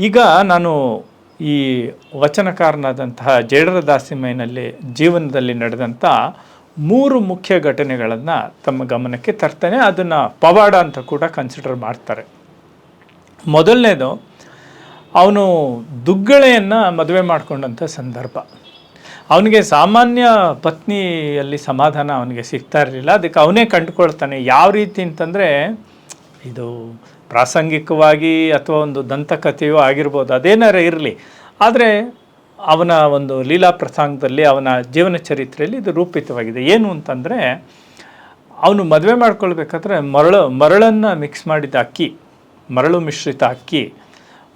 ಈಗ ನಾನು ಈ ವಚನಕಾರನಾದಂತಹ ಜೇಡರ ದಾಸಿಮಯನಲ್ಲಿ ಜೀವನದಲ್ಲಿ ನಡೆದಂಥ ಮೂರು ಮುಖ್ಯ ಘಟನೆಗಳನ್ನು ತಮ್ಮ ಗಮನಕ್ಕೆ ತರ್ತಾನೆ. ಅದನ್ನು ಪವಾಡ ಅಂತ ಕೂಡ ಕನ್ಸಿಡರ್ ಮಾಡ್ತಾರೆ. ಮೊದಲನೇದು, ಅವನು ದುಗ್ಗಳೆಯನ್ನು ಮದುವೆ ಮಾಡಿಕೊಂಡಂಥ ಸಂದರ್ಭ. ಅವನಿಗೆ ಸಾಮಾನ್ಯ ಪತ್ನಿಯಲ್ಲಿ ಸಮಾಧಾನ ಅವನಿಗೆ ಸಿಗ್ತಾ ಇರಲಿಲ್ಲ. ಅದಕ್ಕೆ ಅವನೇ ಕಂಡುಕೊಳ್ತಾನೆ. ಯಾವ ರೀತಿ ಅಂತಂದರೆ, ಇದು ಪ್ರಾಸಂಗಿಕವಾಗಿ ಅಥವಾ ಒಂದು ದಂತಕಥೆಯೋ ಆಗಿರ್ಬೋದು ಅದೇನಾರ ಇರಲಿ. ಆದರೆ ಅವನ ಒಂದು ಲೀಲಾ ಪ್ರಸಂಗದಲ್ಲಿ ಅವನ ಜೀವನ ಚರಿತ್ರೆಯಲ್ಲಿ ಇದು ರೂಪಿತವಾಗಿದೆ. ಏನು ಅಂತಂದರೆ, ಅವನು ಮದುವೆ ಮಾಡ್ಕೊಳ್ಬೇಕಾದ್ರೆ ಮರಳು, ಮರಳನ್ನು ಮಿಕ್ಸ್ ಮಾಡಿದ ಅಕ್ಕಿ, ಮರಳು ಮಿಶ್ರಿತ ಅಕ್ಕಿ,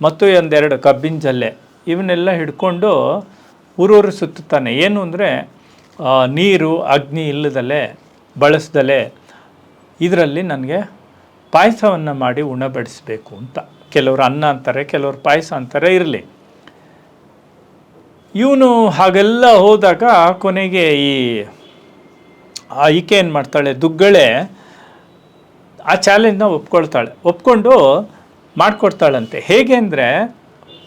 ಮತ್ತು ಒಂದೆರಡು ಕಬ್ಬಿನ ಜಲ್ಲೆ, ಇವನ್ನೆಲ್ಲ ಹಿಡ್ಕೊಂಡು ಊರೂರು ಸುತ್ತುತ್ತಾನೆ. ಏನು ಅಂದರೆ ನೀರು, ಅಗ್ನಿ ಇಲ್ಲದಲೆ, ಬಳಸ್ದಲೆ, ಇದರಲ್ಲಿ ನನಗೆ ಪಾಯಸವನ್ನು ಮಾಡಿ ಉಣಬಡಿಸಬೇಕು ಅಂತ. ಕೆಲವರು ಅನ್ನ ಅಂತಾರೆ, ಕೆಲವರು ಪಾಯಸ ಅಂತಾರೆ, ಇರಲಿ. ಇವನು ಹಾಗೆಲ್ಲ ಹೋದಾಗ ಕೊನೆಗೆ ಈ ಈಕೆ ಏನು ಮಾಡ್ತಾಳೆ, ದುಗ್ಗಳೆ ಆ ಚಾಲೆಂಜ್ನ ಒಪ್ಕೊಳ್ತಾಳೆ. ಒಪ್ಕೊಂಡು ಮಾಡಿಕೊಡ್ತಾಳಂತೆ. ಹೇಗೆ ಅಂದರೆ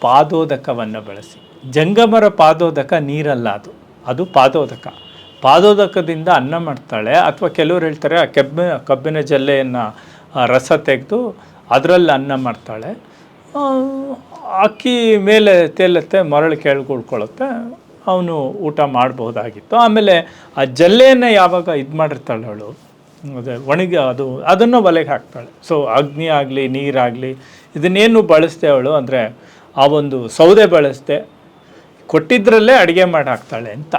ಪಾದೋದಕವನ್ನು ಬಳಸಿ. ಜಂಗಮರ ಪಾದೋದಕ ನೀರಲ್ಲ ಅದು. ಅದು ಪಾದೋದಕ. ಪಾದೋದಕದಿಂದ ಅನ್ನ ಮಾಡ್ತಾಳೆ. ಅಥವಾ ಕೆಲವರು ಹೇಳ್ತಾರೆ, ಆ ಕೆಬ್ಬ ಕಬ್ಬಿನ ಜಲ್ಲೆಯನ್ನು ರಸ ತೆಗೆದು ಅದರಲ್ಲಿ ಅನ್ನ ಮಾಡ್ತಾಳೆ. ಅಕ್ಕಿ ಮೇಲೆ ತೇಲತ್ತೆ, ಮರಳು ಕೆಳಗುಳ್ಕೊಳ್ಳುತ್ತೆ ಅವನು ಊಟ ಮಾಡಬಹುದಾಗಿತ್ತು. ಆಮೇಲೆ ಆ ಜಲ್ಲೆಯನ್ನು ಯಾವಾಗ ಇದು ಮಾಡಿರ್ತಾಳೆ ಅವಳು? ಅದೇ ಒಣಗಿ ಅದು, ಅದನ್ನು ಒಲೆಗೆ ಹಾಕ್ತಾಳೆ. ಸೊ ಅಗ್ನಿ ಆಗಲಿ, ನೀರಾಗಲಿ, ಇದನ್ನೇನು ಬಳಸ್ದೆ ಅವಳು ಅಂದರೆ, ಆ ಒಂದು ಸೌದೆ ಬಳಸ್ದೆ ಕೊಟ್ಟಿದ್ದರಲ್ಲೇ ಅಡುಗೆ ಮಾಡಿ ಹಾಕ್ತಾಳೆ ಅಂತ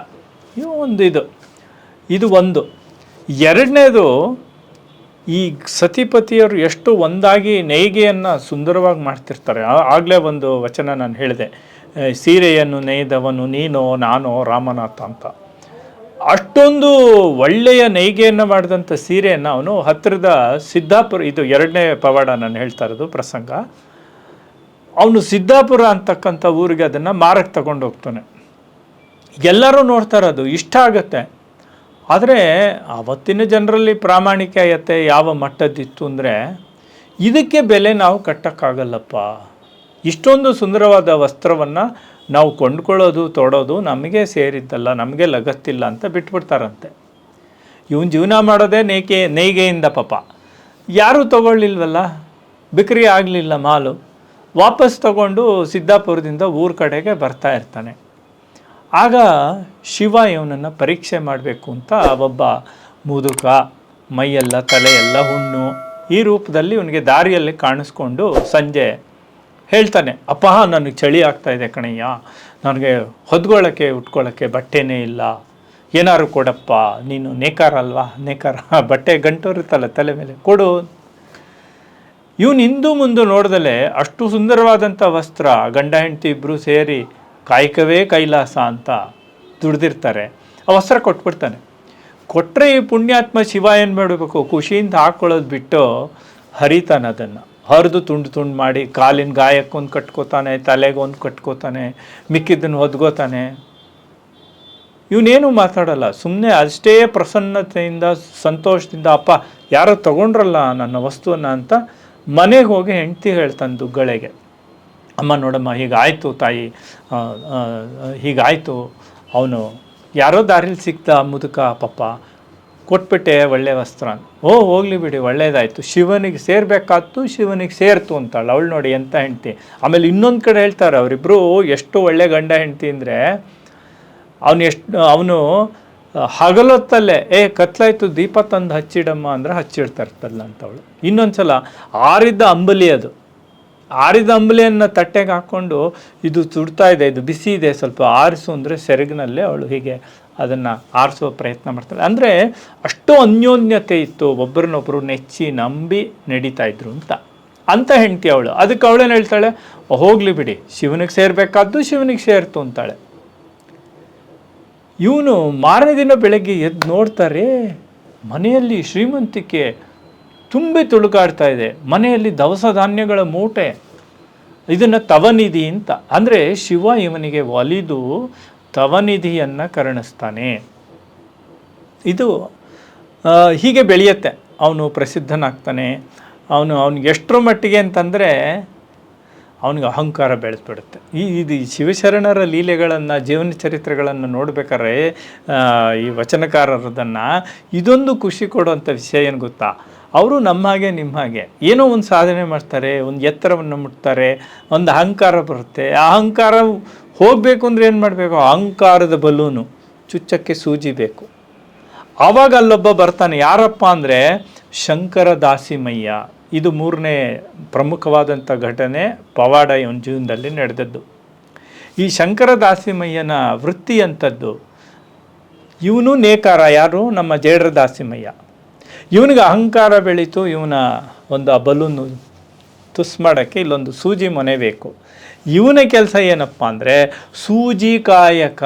ಒಂದು ಇದು. ಇದು ಒಂದು. ಎರಡನೇದು ಈ ಸತಿಪತಿಯರು ಎಷ್ಟು ಒಂದಾಗಿ ನೇಯ್ಗೆಯನ್ನು ಸುಂದರವಾಗಿ ಮಾಡ್ತಿರ್ತಾರೆ. ಆಗಲೇ ಒಂದು ವಚನ ನಾನು ಹೇಳಿದೆ. ಸೀರೆಯನ್ನು ನೇಯ್ದವನು ನೀನೋ ನಾನೋ ರಾಮನಾಥ ಅಂತ. ಅಷ್ಟೊಂದು ಒಳ್ಳೆಯ ನೇಯ್ಗೆಯನ್ನು ಮಾಡಿದಂಥ ಸೀರೆಯನ್ನು ಅವನು ಹತ್ತಿರದ ಸಿದ್ದಾಪುರ, ಇದು ಎರಡನೇ ಪವಾಡ ನಾನು ಹೇಳ್ತಾ ಇರೋದು ಪ್ರಸಂಗ. ಅವನು ಸಿದ್ದಾಪುರ ಅಂತಕ್ಕಂಥ ಊರಿಗೆ ಅದನ್ನು ಮಾರಕ್ಕೆ ತಗೊಂಡು ಹೋಗ್ತಾನೆ ಎಲ್ಲರೂ ನೋಡ್ತಾ ಇರೋದು, ಇಷ್ಟ ಆಗತ್ತೆ. ಆದರೆ ಆವತ್ತಿನ ಜನರಲ್ಲಿ ಪ್ರಾಮಾಣಿಕತೆ ಯಾವ ಮಟ್ಟದಿತ್ತು ಅಂದರೆ ಇದಕ್ಕೆ ಬೆಲೆ ನಾವು ಕಟ್ಟೋಕ್ಕಾಗಲ್ಲಪ್ಪ. ಇಷ್ಟೊಂದು ಸುಂದರವಾದ ವಸ್ತ್ರವನ್ನು ನಾವು ಕೊಂಡ್ಕೊಳ್ಳೋದು, ತೊಡೋದು ನಮಗೆ ಸೇರಿದ್ದಲ್ಲ, ನಮಗೆ ಲಗತ್ತಿಲ್ಲ ಅಂತ ಬಿಟ್ಬಿಡ್ತಾರಂತೆ. ಇವನು ಜೀವನ ಮಾಡೋದೇ ನೇಕೆ, ನೇಯ್ಗೆಯಿಂದ ಪಾಪ. ಯಾರೂ ತಗೊಳ್ಳಿಲ್ವಲ್ಲ? ಬಿಕ್ರಿ ಆಗಲಿಲ್ಲ ಮಾಲು. ವಾಪಸ್ ತಗೊಂಡು ಸಿದ್ದಾಪುರದಿಂದ ಊರ ಕಡೆಗೆ ಬರ್ತಾ ಇರ್ತಾನೆ. ಆಗ ಶಿವ ಇವನನ್ನು ಪರೀಕ್ಷೆ ಮಾಡಬೇಕು ಅಂತ ಒಬ್ಬ ಮುದುಕ, ಮೈಯೆಲ್ಲ, ತಲೆಯೆಲ್ಲ ಹುಣ್ಣು ಈ ರೂಪದಲ್ಲಿ ಇವನಿಗೆ ದಾರಿಯಲ್ಲಿ ಕಾಣಿಸ್ಕೊಂಡು ಸಂಜೆ ಹೇಳ್ತಾನೆ, ಅಪ್ಪ, ನನಗೆ ಚಳಿ ಆಗ್ತಾ ಇದೆ ಕಣಯ್ಯ, ನನಗೆ ಹೊದ್ಕೊಳ್ಳೋಕ್ಕೆ ಉಟ್ಕೊಳ್ಳೋಕ್ಕೆ ಬಟ್ಟೆನೇ ಇಲ್ಲ, ಏನಾದ್ರು ಕೊಡಪ್ಪ, ನೀನು ನೇಕಾರ ಅಲ್ವಾ, ನೇಕಾರ, ಬಟ್ಟೆ ಗಂಟೋರುತ್ತಲ್ಲ ತಲೆ ಮೇಲೆ, ಕೊಡು. ಇವನು ಹಿಂದೂ ಮುಂದೆ ನೋಡ್ದಲೆ ಅಷ್ಟು ಸುಂದರವಾದಂಥ ವಸ್ತ್ರ, ಗಂಡ, ಹೆಂಡತಿ ಇಬ್ಬರು ಸೇರಿ ಕಾಯಕವೇ ಕೈಲಾಸ ಅಂತ ದುಡ್ದಿರ್ತಾರೆ. ಆ ವಸ್ತ್ರ ಕೊಟ್ಬಿಡ್ತಾನೆ. ಕೊಟ್ಟರೆ ಈ ಪುಣ್ಯಾತ್ಮ ಶಿವ ಏನು ಮಾಡಬೇಕು? ಖುಷಿಯಿಂದ ಹಾಕ್ಕೊಳ್ಳೋದು ಬಿಟ್ಟು ಹರಿತಾನೆ ಅದನ್ನು. ಹರಿದು ತುಂಡು ತುಂಡು ಮಾಡಿ ಕಾಲಿನ ಗಾಯಕ್ಕೊಂದು ಕಟ್ಕೋತಾನೆ, ತಲೆಗೆ ಒಂದು ಕಟ್ಕೋತಾನೆ ಮಿಕ್ಕಿದ್ದನ್ನು ಒದ್ಕೋತಾನೆ ಇವನೇನು ಮಾತಾಡಲ್ಲ. ಸುಮ್ಮನೆ ಅಷ್ಟೇ ಪ್ರಸನ್ನತೆಯಿಂದ, ಸಂತೋಷದಿಂದ, ಅಪ್ಪ, ಯಾರೋ ತಗೊಂಡ್ರಲ್ಲ ನನ್ನ ವಸ್ತುವನ್ನು ಅಂತ ಮನೆಗೆ ಹೋಗಿ ಹೆಂಡ್ತಿ ಹೇಳ್ತಾನೆ ದುಗ್ಗಳೆಗೆ. ಅಮ್ಮ ನೋಡಮ್ಮ, ಹೀಗಾಯಿತು ತಾಯಿ ಹೀಗಾಯಿತು. ಅವನು, ಯಾರೋ ದಾರಿಲಿ ಸಿಕ್ತ ಮುದುಕ ಪಪ್ಪ, ಕೊಟ್ಬಿಟ್ಟೆ ಒಳ್ಳೆ ವಸ್ತ್ರ. ಓ, ಹೋಗ್ಲಿ ಬಿಡಿ, ಒಳ್ಳೇದಾಯಿತು. ಶಿವನಿಗೆ ಸೇರ್ಬೇಕಾಯ್ತು, ಶಿವನಿಗೆ ಸೇರ್ತು ಅಂತಾಳೆ ಅವಳು ನೋಡಿ ಎಂತ ಹೆಂಡ್ತಿ. ಆಮೇಲೆ ಇನ್ನೊಂದು ಕಡೆ ಹೇಳ್ತಾರೆ ಅವರಿಬ್ಬರು ಎಷ್ಟು ಒಳ್ಳೆ ಗಂಡ ಹೆಂಡ್ತಿ ಅಂದರೆ, ಅವನು ಎಷ್ಟು, ಅವನು ಹಗಲೊತ್ತಲ್ಲೇ, ಏ, ಕತ್ಲಾಯ್ತು, ದೀಪ ತಂದು ಹಚ್ಚಿಡಮ್ಮ ಅಂದ್ರೆ ಹಚ್ಚಿಡ್ತಾ ಇರ್ತಲ್ಲ ಅಂತವಳು ಇನ್ನೊಂದು ಸಲ ಆರಿದ್ದ ಅಂಬಲಿ ಅದು. ಆರಿದ ಅಂಬಲಿಯನ್ನು ತಟ್ಟೆಗೆ ಹಾಕ್ಕೊಂಡು ಇದು ಸುಡ್ತಾ ಇದೆ, ಇದು ಬಿಸಿ ಇದೆ, ಸ್ವಲ್ಪ ಆರಿಸು ಅಂದರೆ ಸೆರಗಿನಲ್ಲೇ ಅವಳು ಹೀಗೆ ಅದನ್ನು ಆರಿಸುವ ಪ್ರಯತ್ನ ಮಾಡ್ತಾಳೆ. ಅಂದರೆ ಅಷ್ಟು ಅನ್ಯೋನ್ಯತೆ ಇತ್ತು ಒಬ್ಬರನ್ನೊಬ್ಬರು ನೆಚ್ಚಿ ನಂಬಿ ನಡೀತಾ ಇದ್ರು ಅಂತ. ಅಂತ ಹೆಂಡ್ತಿ ಅವಳು. ಅದಕ್ಕೆ ಅವಳೇನು ಹೇಳ್ತಾಳೆ? ಹೋಗಲಿ ಬಿಡಿ, ಶಿವನಿಗೆ ಸೇರಬೇಕಾದ್ದು ಶಿವನಿಗೆ ಸೇರ್ತು ಅಂತಾಳೆ. ಇವನು ಮಾರನೇ ದಿನ ಬೆಳಗ್ಗೆ ಎದ್ದು ನೋಡ್ತಾರೆ, ಮನೆಯಲ್ಲಿ ಶ್ರೀಮಂತಿಕೆ ತುಂಬಿ ತುಳುಕಾಡ್ತಾ ಇದೆ. ಮನೆಯಲ್ಲಿ ದವಸ ಧಾನ್ಯಗಳ ಮೂಟೆ. ಇದನ್ನು ತವನಿಧಿ ಅಂತ. ಅಂದರೆ ಶಿವ ಇವನಿಗೆ ಒಲಿದು ತವನಿಧಿಯನ್ನು ಕರುಣಿಸ್ತಾನೆ. ಇದು ಹೀಗೆ ಬೆಳೆಯುತ್ತೆ. ಅವನು ಪ್ರಸಿದ್ಧನಾಗ್ತಾನೆ. ಅವನು, ಅವನಿಗೆ ಎಷ್ಟರ ಮಟ್ಟಿಗೆ ಅಂತಂದರೆ ಅವನಿಗೆ ಅಹಂಕಾರ ಬೆಳೆದ್ಬಿಡುತ್ತೆ. ಈ, ಇದು ಶಿವಶರಣರ ಲೀಲೆಗಳನ್ನು, ಜೀವನ ಚರಿತ್ರೆಗಳನ್ನು ನೋಡ್ಬೇಕಾದ್ರೆ ಈ ವಚನಕಾರರದನ್ನು ಇದೊಂದು ಖುಷಿ ಕೊಡುವಂಥ ವಿಷಯ ಏನು ಗೊತ್ತಾ? ಅವರು ನಮ್ಮ ಹಾಗೆ, ನಿಮ್ಮ ಹಾಗೆ. ಏನೋ ಒಂದು ಸಾಧನೆ ಮಾಡ್ತಾರೆ, ಒಂದು ಎತ್ತರವನ್ನು ಮುಟ್ತಾರೆ, ಒಂದು ಅಹಂಕಾರ ಬರುತ್ತೆ. ಆ ಅಹಂಕಾರ ಹೋಗಬೇಕು ಅಂದರೆ ಏನು ಮಾಡಬೇಕು? ಅಹಂಕಾರದ ಬಲೂನು, ಚುಚ್ಚಕ್ಕೆ ಸೂಜಿ ಬೇಕು. ಆವಾಗ ಅಲ್ಲೊಬ್ಬ ಬರ್ತಾನೆ. ಯಾರಪ್ಪ ಅಂದರೆ ಶಂಕರ ದಾಸಿಮಯ್ಯ ಇದು ಮೂರನೇ ಪ್ರಮುಖವಾದಂಥ ಘಟನೆ ಪವಾಡ ಇವನ ಜೀವನದಲ್ಲಿ ನಡೆದದ್ದು. ಈ ಶಂಕರ ದಾಸಿಮಯ್ಯನ ವೃತ್ತಿ ಅಂಥದ್ದು, ಇವನು ನೇಕಾರ, ಯಾರು? ನಮ್ಮ ಜೇಡ್ರ ದಾಸಿಮಯ್ಯ ಇವನಿಗೆ ಅಹಂಕಾರ ಬೆಳೀತು, ಇವನ ಒಂದು ಆ ಬಲೂನು ತುಸ್ ಮಾಡೋಕ್ಕೆ ಇಲ್ಲೊಂದು ಸೂಜಿ ಮನೆ ಬೇಕು. ಇವನ ಕೆಲಸ ಏನಪ್ಪ ಅಂದರೆ ಸೂಜಿ ಕಾಯಕ.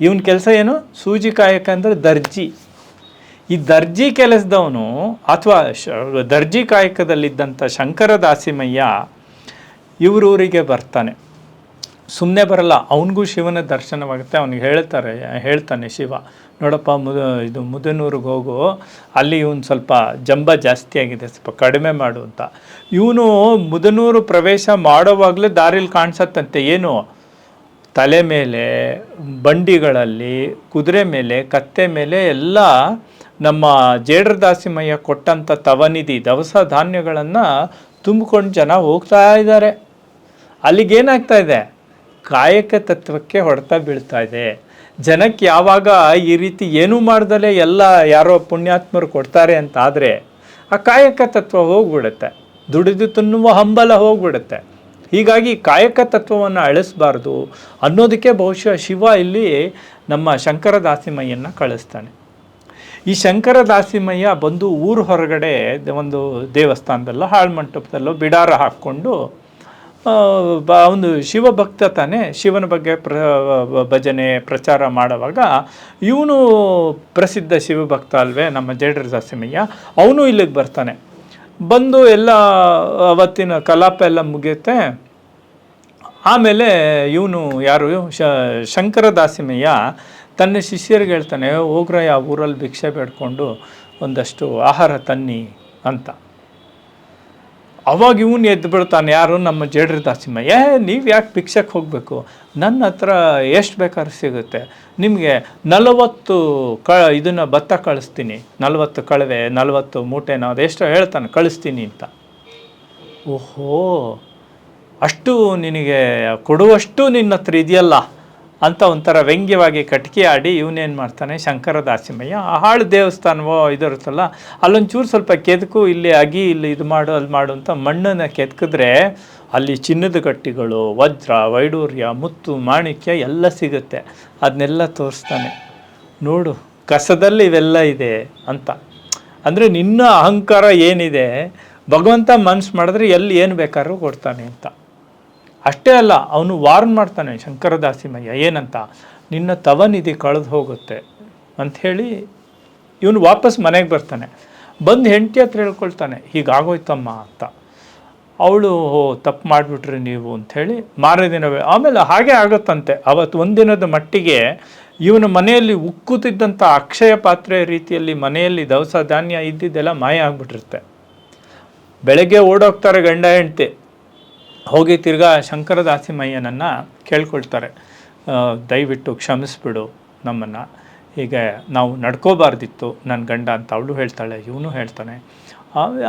ಇವನ ಕೆಲಸ ಏನು? ಸೂಜಿ ಕಾಯಕ ಅಂದರೆ ದರ್ಜಿ. ಈ ದರ್ಜಿ ಕೆಲಸದವನು ಅಥವಾ ದರ್ಜಿ ಕಾಯಕದಲ್ಲಿದ್ದಂಥ ಶಂಕರ ದಾಸಿಮಯ್ಯ ಇವರೂರಿಗೆ ಬರ್ತಾನೆ. ಸುಮ್ಮನೆ ಬರಲ್ಲ, ಅವನಿಗೂ ಶಿವನ ದರ್ಶನವಾಗುತ್ತೆ, ಅವನಿಗೆ ಹೇಳ್ತಾರೆ, ಹೇಳ್ತಾನೆ ಶಿವ. ನೋಡಪ್ಪ, ಮುದ, ಇದು ಮುದನೂರಿಗೆ ಹೋಗು ಅಲ್ಲಿ ಇವನು ಸ್ವಲ್ಪ ಜಂಬ ಜಾಸ್ತಿ ಆಗಿದೆ, ಸ್ವಲ್ಪ ಕಡಿಮೆ ಮಾಡು ಅಂತ. ಇವನು ಮುದನೂರು ಪ್ರವೇಶ ಮಾಡೋವಾಗಲೇ ದಾರಿಲಿ ಕಾಣಿಸತ್ತಂತೆ, ಏನು? ತಲೆ ಮೇಲೆ, ಬಂಡಿಗಳಲ್ಲಿ, ಕುದುರೆ ಮೇಲೆ, ಕತ್ತೆ ಮೇಲೆ ಎಲ್ಲ ನಮ್ಮ ಜೇಡ್ರದಾಸಿಮಯ್ಯ ಕೊಟ್ಟಂಥ ತವನಿಧಿ, ದವಸ ಧಾನ್ಯಗಳನ್ನು ತುಂಬಿಕೊಂಡು ಜನ ಹೋಗ್ತಾ ಇದ್ದಾರೆ. ಅಲ್ಲಿಗೇನಾಗ್ತಾ ಇದೆ? ಕಾಯಕ ತತ್ವಕ್ಕೆ ಹೊಡೆತ ಬೀಳ್ತಾ ಇದೆ. ಜನಕ್ಕೆ ಯಾವಾಗ ಈ ರೀತಿ ಏನೂ ಮಾಡ್ದಲೇ ಎಲ್ಲ ಯಾರೋ ಪುಣ್ಯಾತ್ಮರು ಕೊಡ್ತಾರೆ ಅಂತ ಆದರೆ ಆ ಕಾಯಕ ತತ್ವ ಹೋಗ್ಬಿಡುತ್ತೆ. ದುಡಿದು ತಿನ್ನುವ ಹಂಬಲ ಹೋಗ್ಬಿಡುತ್ತೆ. ಹೀಗಾಗಿ ಕಾಯಕ ತತ್ವವನ್ನು ಅಳಿಸ್ಬಾರ್ದು ಅನ್ನೋದಕ್ಕೆ ಬಹುಶಃ ಶಿವ ಇಲ್ಲಿ ನಮ್ಮ ಶಂಕರ ದಾಸಿಮಯ್ಯನ ಕಳಿಸ್ತಾನೆ. ಈ ಶಂಕರ ದಾಸಿಮಯ್ಯ ಬಂದು ಊರು ಹೊರಗಡೆ ಒಂದು ದೇವಸ್ಥಾನದಲ್ಲೋ ಹಾಳು ಮಂಟಪದಲ್ಲೋ ಬಿಡಾರ ಹಾಕ್ಕೊಂಡು ಒಂದು ಶಿವಭಕ್ತ ತಾನೇ, ಶಿವನ ಬಗ್ಗೆ ಪ್ರ ಭಜನೆ, ಪ್ರಚಾರ ಮಾಡುವಾಗ ಇವನು ಪ್ರಸಿದ್ಧ ಶಿವಭಕ್ತ ಅಲ್ವೇ ನಮ್ಮ ಜೇಡ್ರ ದಾಸಿಮಯ್ಯ. ಅವನು ಇಲ್ಲಿಗೆ ಬರ್ತಾನೆ. ಬಂದು ಎಲ್ಲ ಅವತ್ತಿನ ಕಲಾಪ ಎಲ್ಲ ಮುಗಿಯುತ್ತೆ. ಆಮೇಲೆ ಇವನು ಯಾರು? ಶಂಕರ ದಾಸಿಮಯ್ಯ ತನ್ನ ಶಿಷ್ಯರಿಗೆ ಹೇಳ್ತಾನೆ ಹೋಗ್ರಯ್ಯ ಊರಲ್ಲಿ ಭಿಕ್ಷೆ ಬೇಡ್ಕೊಂಡು ಒಂದಷ್ಟು ಆಹಾರ ತನ್ನಿ ಅಂತ. ಅವಾಗ ಇವನು ಎದ್ದು ಬಿಡ್ತಾನೆ ಯಾರು? ನಮ್ಮ ಜೇಡ್ರಿ ದಾಸಿಮ್ಮ. ಏ, ನೀವು ಯಾಕೆ ಭಿಕ್ಷಕ್ಕೆ ಹೋಗಬೇಕು? ನನ್ನ ಹತ್ರ ಎಷ್ಟು ಬೇಕಾದ್ರೂ ಸಿಗುತ್ತೆ. ನಿಮಗೆ ನಲವತ್ತು ಕ, ಇದನ್ನು ಭತ್ತ ಕಳಿಸ್ತೀನಿ. ನಲವತ್ತು ಕಳವೆ, ನಲವತ್ತು ಮೂಟೆನೋ ಎಷ್ಟು ಹೇಳ್ತಾನೆ, ಕಳಿಸ್ತೀನಿ ಅಂತ. ಓಹೋ, ಅಷ್ಟು ನಿನಗೆ ಕೊಡುವಷ್ಟು ನಿನ್ನ ಹತ್ರ ಇದೆಯಲ್ಲ. ಅಂತ ಒಂಥರ ವ್ಯಂಗ್ಯವಾಗಿ ಕಟ್ಕಿ ಆಡಿ ಇವನೇನು ಮಾಡ್ತಾನೆ? ಶಂಕರ ದಾಸಿಮಯ್ಯ. ಹಾಳು ದೇವಸ್ಥಾನವೋ ಇದಿರುತ್ತಲ್ಲ ಅಲ್ಲೊಂಚೂರು ಸ್ವಲ್ಪ ಕೆದಕು ಇಲ್ಲಿ ಅಗಿ ಇಲ್ಲಿ ಇದು ಮಾಡು ಅಲ್ಲಿ ಮಾಡು ಅಂತ ಮಣ್ಣನ್ನು ಕೆದಕಿದ್ರೆ ಅಲ್ಲಿ ಚಿನ್ನದ ಗಟ್ಟಿಗಳು ವಜ್ರ, ವೈಡೂರ್ಯ, ಮುತ್ತು, ಮಾಣಿಕ್ಯ ಎಲ್ಲ ಸಿಗುತ್ತೆ. ಅದನ್ನೆಲ್ಲ ತೋರಿಸ್ತಾನೆ. ನೋಡು, ಕಸದಲ್ಲಿ ಇವೆಲ್ಲ ಇದೆ ಅಂತ. ಅಂದರೆ ನಿನ್ನ ಅಹಂಕಾರ ಏನಿದೆ, ಭಗವಂತ ಮನಸ್ಸು ಮಾಡಿದ್ರೆ ಎಲ್ಲಿ ಏನು ಬೇಕಾದ್ರೂ ಕೊಡ್ತಾನೆ ಅಂತ. ಅಷ್ಟೇ ಅಲ್ಲ, ಅವನು ವಾರ್ನ್ ಮಾಡ್ತಾನೆ ಶಂಕರದಾಸಿಮಯ್ಯ ಏನಂತ? ನಿನ್ನ ತವನಿಧಿ ಕಳೆದು ಹೋಗುತ್ತೆ ಅಂಥೇಳಿ ಇವನು ವಾಪಸ್ ಮನೆಗೆ ಬರ್ತಾನೆ. ಬಂದು ಹೆಂಡತಿ ಹತ್ರ ಹೇಳ್ಕೊಳ್ತಾನೆ, ಹೀಗಾಗೋಯ್ತಮ್ಮ ಅಂತ. ಅವಳು ಓ ತಪ್ಪು ಮಾಡಿಬಿಟ್ರಿ ನೀವು ಅಂಥೇಳಿ ಮಾರನೇ ದಿನವೇ, ಆಮೇಲೆ ಹಾಗೆ ಆಗುತ್ತಂತೆ. ಅವತ್ತು ಒಂದಿನದ ಮಟ್ಟಿಗೆ ಇವನ ಮನೆಯಲ್ಲಿ ಉಕ್ಕುತ್ತಿದ್ದಂಥ ಅಕ್ಷಯ ಪಾತ್ರೆ ರೀತಿಯಲ್ಲಿ ಮನೆಯಲ್ಲಿ ದವಸ ಧಾನ್ಯ ಇದ್ದಿದ್ದೆಲ್ಲ ಮಾಯ ಆಗಿಬಿಟ್ಟಿರುತ್ತೆ. ಬೆಳಗ್ಗೆ ಓಡೋಗ್ತಾರೆ ಗಂಡ ಹೆಂಡತಿ. ಹೋಗಿ ತಿರ್ಗಾ ಶಂಕರದಾಸಿಮಯ್ಯನನ್ನು ಕೇಳ್ಕೊಳ್ತಾರೆ. ದಯವಿಟ್ಟು ಕ್ಷಮಿಸ್ಬಿಡು ನಮ್ಮನ್ನು. ಹೀಗೆ ನಾವು ನಡ್ಕೋಬಾರ್ದಿತ್ತು ನನ್ನ ಗಂಡ ಅಂತ ಅವಳು ಹೇಳ್ತಾಳೆ, ಇವನು ಹೇಳ್ತಾನೆ.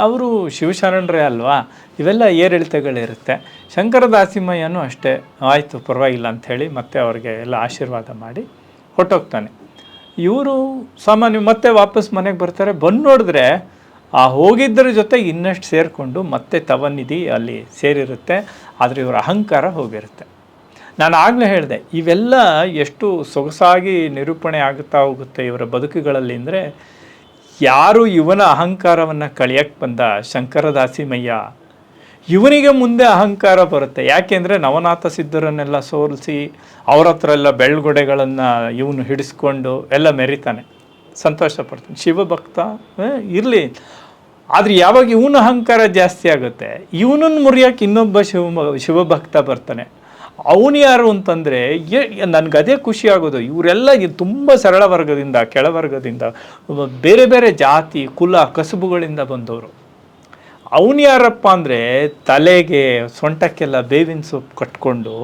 ಅವರು ಶಿವಶರಣರೇ ಅಲ್ವಾ? ಇವೆಲ್ಲ ಏರಿಳಿತಗಳಿರುತ್ತೆ. ಶಂಕರದಾಸಿಮಯ್ಯನೂ ಅಷ್ಟೇ, ಆಯಿತು ಪರವಾಗಿಲ್ಲ ಅಂಥೇಳಿ ಮತ್ತೆ ಅವ್ರಿಗೆ ಎಲ್ಲ ಆಶೀರ್ವಾದ ಮಾಡಿ ಹೊಟ್ಟೋಗ್ತಾನೆ ಇವರು ಸಾಮಾನ್ಯ ಮತ್ತೆ ವಾಪಸ್ ಮನೆಗೆ ಬರ್ತಾರೆ. ಬಂದು ನೋಡಿದ್ರೆ ಆ ಹೋಗಿದ್ದರ ಜೊತೆ ಇನ್ನಷ್ಟು ಸೇರಿಕೊಂಡು ಮತ್ತೆ ತವನಿಧಿ ಅಲ್ಲಿ ಸೇರಿರುತ್ತೆ, ಆದರೆ ಇವರ ಅಹಂಕಾರ ಹೋಗಿರುತ್ತೆ. ನಾನು ಆಗಲೇ ಹೇಳಿದೆ, ಇವೆಲ್ಲ ಎಷ್ಟು ಸೊಗಸಾಗಿ ನಿರೂಪಣೆ ಆಗುತ್ತಾ ಹೋಗುತ್ತೆ ಇವರ ಬದುಕುಗಳಲ್ಲಿ ಅಂದರೆ, ಯಾರು ಇವನ ಅಹಂಕಾರವನ್ನು ಕಳಿಯಕ್ಕೆ ಬಂದ ಶಂಕರದಾಸಿಮಯ್ಯ, ಇವನಿಗೆ ಮುಂದೆ ಅಹಂಕಾರ ಬರುತ್ತೆ. ಯಾಕೆಂದರೆ ನವನಾಥ ಸಿದ್ಧರನ್ನೆಲ್ಲ ಸೋಲಿಸಿ, ಅವ್ರ ಹತ್ರ ಎಲ್ಲ ಬೆಳ್ಗೊಡೆಗಳನ್ನು ಇವನು ಹಿಡಿಸ್ಕೊಂಡು ಎಲ್ಲ ಮೆರಿತಾನೆ. ಸಂತೋಷ ಪಡ್ತಾನೆ. ಶಿವಭಕ್ತ ಇರಲಿ. ಆದರೆ ಯಾವಾಗ ಇವನ ಅಹಂಕಾರ ಜಾಸ್ತಿ ಆಗುತ್ತೆ, ಇವನನ್ನು ಮುರಿಯೋಕೆ ಇನ್ನೊಬ್ಬ ಶಿವ ಶಿವಭಕ್ತ ಬರ್ತಾನೆ. ಅವನು ಯಾರು ಅಂತಂದರೆ ನನಗೆ ಅದೇ ಖುಷಿ ಆಗೋದು, ಇವರೆಲ್ಲ ತುಂಬ ಸರಳ ವರ್ಗದಿಂದ ಕೆಳವರ್ಗದಿಂದ ಬೇರೆ ಬೇರೆ ಜಾತಿ, ಕುಲ, ಕಸುಬುಗಳಿಂದ ಬಂದವರು. ಅವನು ಯಾರಪ್ಪ ಅಂದರೆ, ತಲೆಗೆ ಸೊಂಟಕ್ಕೆಲ್ಲ ಬೇವಿನ ಸೊಪ್ಪು ಕಟ್ಕೊಂಡು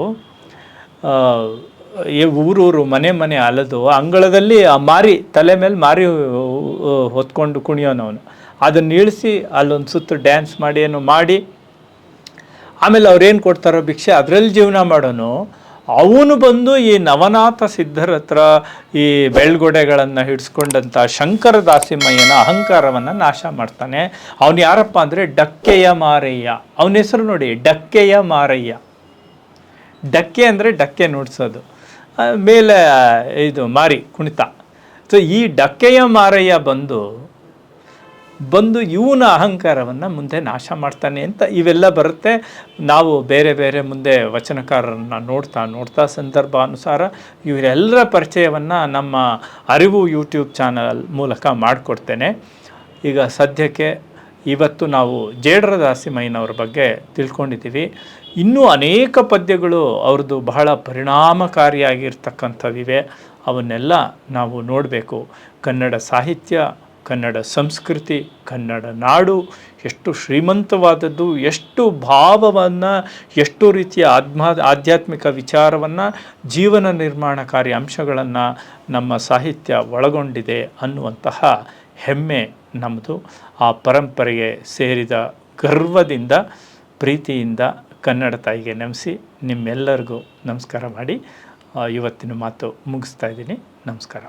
ಊರೂರು ಮನೆ ಮನೆ ಅಲದು, ಅಂಗಳದಲ್ಲಿ ಆ ಮಾರಿ, ತಲೆ ಮೇಲೆ ಮಾರಿ ಹೊತ್ಕೊಂಡು ಕುಣಿಯೋನವನು. ಅದನ್ನು ಇಳಿಸಿ ಅಲ್ಲೊಂದು ಸುತ್ತು ಡ್ಯಾನ್ಸ್ ಮಾಡಿ ಏನೋ ಮಾಡಿ, ಆಮೇಲೆ ಅವ್ರೇನು ಕೊಡ್ತಾರೋ ಭಿಕ್ಷೆ ಅದರಲ್ಲಿ ಜೀವನ ಮಾಡೋನು. ಅವನು ಬಂದು ಈ ನವನಾಥ ಸಿದ್ಧರ ಹತ್ರ ಈ ಬೆಳ್ಗೊಡೆಗಳನ್ನು ಹಿಡಿಸ್ಕೊಂಡಂಥ ಶಂಕರ ದಾಸಿಮಯ್ಯನ ಅಹಂಕಾರವನ್ನು ನಾಶ ಮಾಡ್ತಾನೆ. ಅವನು ಯಾರಪ್ಪ ಅಂದರೆ ಡಕ್ಕೆಯ ಮಾರಯ್ಯ. ಅವನ ಹೆಸರು ನೋಡಿ, ಡಕ್ಕೆಯ ಮಾರಯ್ಯ. ಡಕ್ಕೆ ಅಂದರೆ ಡಕ್ಕೆ ನುಡ್ಸೋದು. ಮೇಲೆ ಇದು ಮಾರಿ ಕುಣಿತ. ಸೊ ಈ ಡಕ್ಕೆಯ ಮಾರಯ್ಯ ಬಂದು ಬಂದು ಇವನ ಅಹಂಕಾರವನ್ನು ಮುಂದೆ ನಾಶ ಮಾಡ್ತಾನೆ ಅಂತ ಇವೆಲ್ಲ ಬರುತ್ತೆ. ನಾವು ಬೇರೆ ಬೇರೆ ಮುಂದೆ ವಚನಕಾರರನ್ನು ನೋಡ್ತಾ ನೋಡ್ತಾ ಸಂದರ್ಭಾನುಸಾರ ಇವರೆಲ್ಲರ ಪರಿಚಯವನ್ನು ನಮ್ಮ ಅರಿವು ಯೂಟ್ಯೂಬ್ ಚಾನಲ್ ಮೂಲಕ ಮಾಡಿಕೊಡ್ತೇನೆ. ಈಗ ಸದ್ಯಕ್ಕೆ ಇವತ್ತು ನಾವು ಜೇಡರ ದಾಸಿಮಯ್ಯನವ್ರ ಬಗ್ಗೆ ತಿಳ್ಕೊಂಡಿದ್ದೀವಿ. ಇನ್ನೂ ಅನೇಕ ಪದ್ಯಗಳು ಅವ್ರದ್ದು ಬಹಳ ಪರಿಣಾಮಕಾರಿಯಾಗಿರ್ತಕ್ಕಂಥವಿವೆ. ಅವನ್ನೆಲ್ಲ ನಾವು ನೋಡಬೇಕು. ಕನ್ನಡ ಸಾಹಿತ್ಯ ಕನ್ನಡ ಸಂಸ್ಕೃತಿ, ಕನ್ನಡ ನಾಡು ಎಷ್ಟು ಶ್ರೀಮಂತವಾದದ್ದು, ಎಷ್ಟು ಭಾವವನ್ನು, ಎಷ್ಟು ರೀತಿಯ ಆತ್ಮ, ಆಧ್ಯಾತ್ಮಿಕ ವಿಚಾರವನ್ನು, ಜೀವನ ನಿರ್ಮಾಣಕಾರಿ ಅಂಶಗಳನ್ನು ನಮ್ಮ ಸಾಹಿತ್ಯ ಒಳಗೊಂಡಿದೆ ಅನ್ನುವಂತಹ ಹೆಮ್ಮೆ ನಮ್ಮದು ಆ ಪರಂಪರೆಗೆ ಸೇರಿದ ಗರ್ವದಿಂದ, ಪ್ರೀತಿಯಿಂದ ಕನ್ನಡ ತಾಯಿಗೆ ನೆನೆಸಿ ನಿಮ್ಮೆಲ್ಲರಿಗೂ ನಮಸ್ಕಾರ ಮಾಡಿ ಇವತ್ತಿನ ಮಾತು ಮುಗಿಸ್ತಾ ಇದ್ದೀನಿ. ನಮಸ್ಕಾರ.